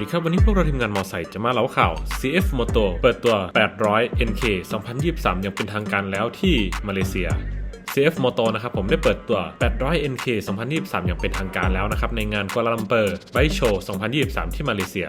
ดีครับ วันนี้พวกเราทีมงานมอไซค์จะมาเล่าข่าว CF Moto เปิดตัว 800 NK 2023 อย่างเป็นทางการแล้วที่มาเลเซีย CF Moto นะครับผมได้เปิดตัว 800 NK 2023 อย่างเป็นทางการแล้วนะครับในงานกัวลาลัมเปอร์ไบโชว์2023 ที่มาเลเซีย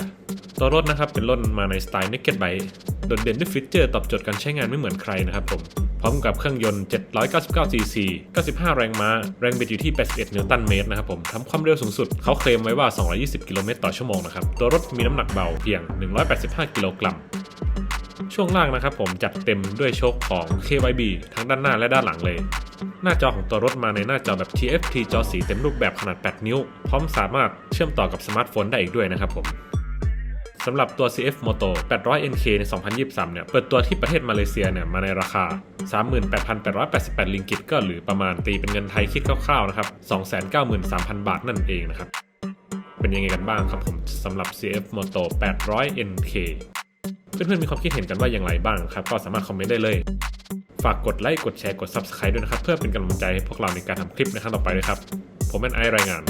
ตัวรถนะครับเป็นรถมาในสไตล์ Naked Bike โดดเด่นด้วยฟีเจอร์ตอบโจทย์การใช้งานไม่เหมือนใครนะครับผม พร้อมกับเครื่องยนต์ 799 cc 95 แรงม้า แรงบิดอยู่ที่ 81 นิวตันเมตรนะครับผมทำความเร็วสูงสุด เขาเคลมไว้ว่า 220 กิโลเมตรต่อชั่วโมงนะครับ ตัวรถมีน้ำหนักเบาเพียง 185 กิโลกรัมช่วงล่างนะครับผมจัดเต็มด้วยโชคของ KYB ทั้งด้านหน้าและด้านหลังเลย หน้าจอของตัวรถมาในหน้าจอแบบ TFT จอสีเต็มรูปแบบขนาด 8 นิ้ว พร้อมสามารถเชื่อมต่อกับสมาร์ทโฟนได้อีกด้วยนะครับผม สำหรับตัว CF Moto 800 NK ใน 2023 เนี่ย เปิดตัวที่ประเทศมาเลเซียเนี่ย มาในราคา 38,888 ลิงกิต ก็หรือประมาณตีเป็นเงินไทยคิดคร่าวๆ นะครับ 293,000 บาทนั่นเองนะครับ เป็นยังไงกันบ้างครับผมสำหรับ CF Moto 800 NK เพื่อนๆมีความคิดเห็นกันว่าอย่างไรบ้างครับ ก็สามารถคอมเมนต์ได้เลย ฝากกดไลค์ กดแชร์ กด Subscribe ด้วยนะครับ เพื่อเป็นกำลังใจให้พวกเราในการทำคลิปในครั้งต่อไปด้วยครับ ผมเป็นไอรายงาน